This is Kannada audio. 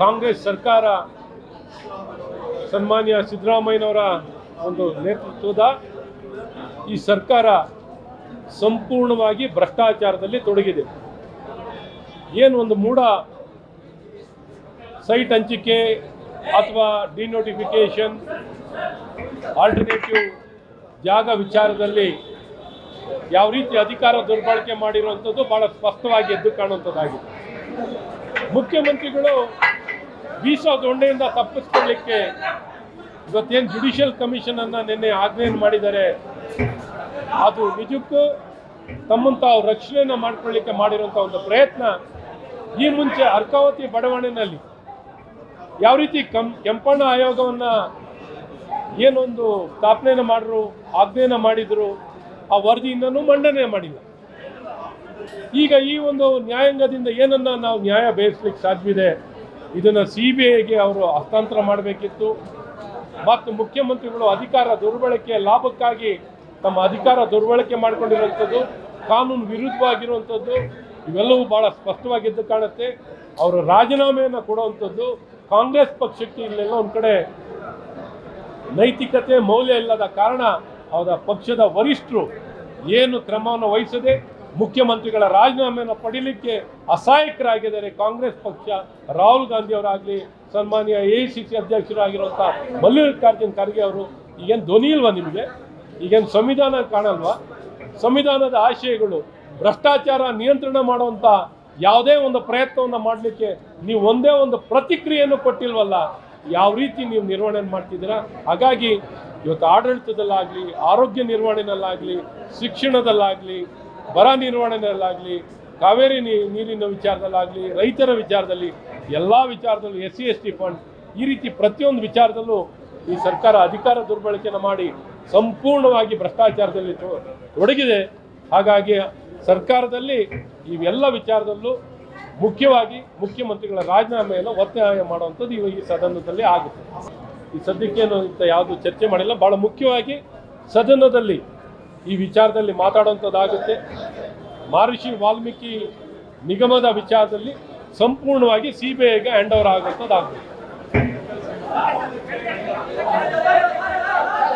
ಕಾಂಗ್ರೆಸ್ ಸರ್ಕಾರ ಸನ್ಮಾನ್ಯ ಸಿದ್ದರಾಮಯ್ಯನವರ ಒಂದು ನೇತೃತ್ವದ ಈ ಸರ್ಕಾರ ಸಂಪೂರ್ಣವಾಗಿ ಭ್ರಷ್ಟಾಚಾರದಲ್ಲಿ ತೊಡಗಿದೆ. ಏನು ಒಂದು ಮೂಢ ಸೈಟ್ ಹಂಚಿಕೆ ಅಥವಾ ಡಿನೋಟಿಫಿಕೇಶನ್ ಆಲ್ಟರ್ನೇಟಿವ್ ಜಾಗ ವಿಚಾರದಲ್ಲಿ ಯಾವ ರೀತಿ ಅಧಿಕಾರ ದುರ್ಬಳಕೆ ಮಾಡಿರುವಂಥದ್ದು ಬಹಳ ಸ್ಪಷ್ಟವಾಗಿ ಎದ್ದು ಕಾಣುವಂಥದ್ದಾಗಿದೆ. ಮುಖ್ಯಮಂತ್ರಿಗಳು ವೀಸಾ ದೊಂಡೆಯಿಂದ ತಪ್ಪಿಸ್ಕೊಳ್ಳಿಕ್ಕೆ ಇವತ್ತೇನು ಜುಡಿಷಿಯಲ್ ಕಮಿಷನ್ ಅನ್ನ ನಿನ್ನೆ ಆಜ್ಞೆಯನ್ನು ಮಾಡಿದ್ದಾರೆ. ಅದು ನಿಜಕ್ಕೂ ತಮ್ಮಂತ ರಕ್ಷಣೆಯನ್ನು ಮಾಡ್ಕೊಳ್ಳಿಕ್ಕೆ ಮಾಡಿರುವಂಥ ಒಂದು ಪ್ರಯತ್ನ. ಈ ಮುಂಚೆ ಅರ್ಕಾವತಿ ಬಡಾವಣೆಯಲ್ಲಿ ಯಾವ ರೀತಿ ಕಂ, ಕೆಂಪಣ್ಣ ಆಯೋಗವನ್ನು ಏನೊಂದು ಸ್ಥಾಪನೆಯನ್ನು ಮಾಡಿದ್ರು ಆಜ್ಞೆಯನ್ನು ಮಾಡಿದ್ರು ಆ ವರದಿಯಿಂದನೂ ಮಂಡನೆ ಮಾಡಿಲ್ಲ. ಈಗ ಈ ಒಂದು ನ್ಯಾಯಾಂಗದಿಂದ ಏನನ್ನ ನಾವು ನ್ಯಾಯ ಬೇಯಿಸ್ಲಿಕ್ಕೆ ಸಾಧ್ಯವಿದೆ, ಇದನ್ನು ಸಿ ಬಿ ಐಗೆ ಅವರು ಹಸ್ತಾಂತರ ಮಾಡಬೇಕಿತ್ತು. ಮತ್ತು ಮುಖ್ಯಮಂತ್ರಿಗಳು ಅಧಿಕಾರ ದುರ್ಬಳಕೆ, ಲಾಭಕ್ಕಾಗಿ ತಮ್ಮ ಅಧಿಕಾರ ದುರ್ಬಳಕೆ ಮಾಡಿಕೊಂಡಿರುವಂಥದ್ದು, ಕಾನೂನು ವಿರುದ್ಧವಾಗಿರುವಂಥದ್ದು, ಇವೆಲ್ಲವೂ ಬಹಳ ಸ್ಪಷ್ಟವಾಗಿದ್ದು ಕಾಣುತ್ತೆ. ಅವರು ರಾಜೀನಾಮೆಯನ್ನು ಕೊಡುವಂಥದ್ದು ಕಾಂಗ್ರೆಸ್ ಪಕ್ಷಕ್ಕೆ ಇಲ್ಲೆಲ್ಲ ಒಂದು ಕಡೆ ನೈತಿಕತೆ, ಮೌಲ್ಯ ಇಲ್ಲದ ಕಾರಣ ಅವರ ಪಕ್ಷದ ವರಿಷ್ಠರು ಏನು ಕ್ರಮವನ್ನು ವಹಿಸದೆ ಮುಖ್ಯಮಂತ್ರಿಗಳ ರಾಜೀನಾಮೆಯನ್ನು ಪಡೀಲಿಕ್ಕೆ ಅಸಹಾಯಕರಾಗಿದ್ದಾರೆ ಕಾಂಗ್ರೆಸ್ ಪಕ್ಷ. ರಾಹುಲ್ ಗಾಂಧಿ ಅವರಾಗಲಿ, ಸನ್ಮಾನ್ಯ ಎ ಸಿ ಸಿ ಅಧ್ಯಕ್ಷರಾಗಿರುವಂಥ ಮಲ್ಲಿಕಾರ್ಜುನ್ ಖರ್ಗೆ ಅವರು, ಈಗೇನು ಧ್ವನಿ ಇಲ್ವಾ ನಿಮಗೆ? ಈಗೇನು ಸಂವಿಧಾನ ಕಾಣಲ್ವಾ? ಸಂವಿಧಾನದ ಆಶಯಗಳು, ಭ್ರಷ್ಟಾಚಾರ ನಿಯಂತ್ರಣ ಮಾಡುವಂಥ ಯಾವುದೇ ಒಂದು ಪ್ರಯತ್ನವನ್ನು ಮಾಡಲಿಕ್ಕೆ ನೀವು ಒಂದೇ ಒಂದು ಪ್ರತಿಕ್ರಿಯೆಯನ್ನು ಕೊಟ್ಟಿಲ್ವಲ್ಲ, ಯಾವ ರೀತಿ ನೀವು ನಿರ್ವಹಣೆ ಮಾಡ್ತಿದ್ದೀರಾ? ಹಾಗಾಗಿ ಇವತ್ತು ಆಡಳಿತದಲ್ಲಾಗಲಿ, ಆರೋಗ್ಯ ನಿರ್ವಹಣೆಯಲ್ಲಾಗಲಿ ಶಿಕ್ಷಣದಲ್ಲಾಗಲಿ, ಬರ ನಿರ್ವಹಣೆಯಲ್ಲಾಗಲಿ ಕಾವೇರಿ ನೀರಿನ ವಿಚಾರದಲ್ಲಾಗಲಿ, ರೈತರ ವಿಚಾರದಲ್ಲಿ ಎಲ್ಲ ವಿಚಾರದಲ್ಲೂ S C, S T fund ಈ ರೀತಿ ಪ್ರತಿಯೊಂದು ವಿಚಾರದಲ್ಲೂ ಈ ಸರ್ಕಾರ ಅಧಿಕಾರ ದುರ್ಬಳಕೆಯನ್ನು ಮಾಡಿ ಸಂಪೂರ್ಣವಾಗಿ ಭ್ರಷ್ಟಾಚಾರದಲ್ಲಿ ತೊಡಗಿದೆ. ಹಾಗಾಗಿ ಸರ್ಕಾರದಲ್ಲಿ ಇವೆಲ್ಲ ವಿಚಾರದಲ್ಲೂ ಮುಖ್ಯವಾಗಿ ಮುಖ್ಯಮಂತ್ರಿಗಳ ರಾಜೀನಾಮೆಯನ್ನು ಒತ್ತಾಯ ಮಾಡುವಂಥದ್ದು ಈ ಸದನದಲ್ಲಿ ಆಗುತ್ತೆ. ಈ ಸದ್ಯಕ್ಕೇನು ಇಂಥ ಯಾವುದು ಚರ್ಚೆ ಮಾಡಿಲ್ಲ. ಭಾಳ ಮುಖ್ಯವಾಗಿ ಸದನದಲ್ಲಿ ಈ ವಿಚಾರದಲ್ಲಿ ಮಾತಾಡುವಂಥದ್ದಾಗುತ್ತೆ ಮಹರ್ಷಿ ವಾಲ್ಮೀಕಿ ನಿಗಮದ ವಿಚಾರದಲ್ಲಿ ಸಂಪೂರ್ಣವಾಗಿ ಸಿ ಬಿ ಐಗೆ ಹ್ಯಾಂಡ್ ಓವರ್ ಆಗುವಂಥದ್ದಾಗುತ್ತೆ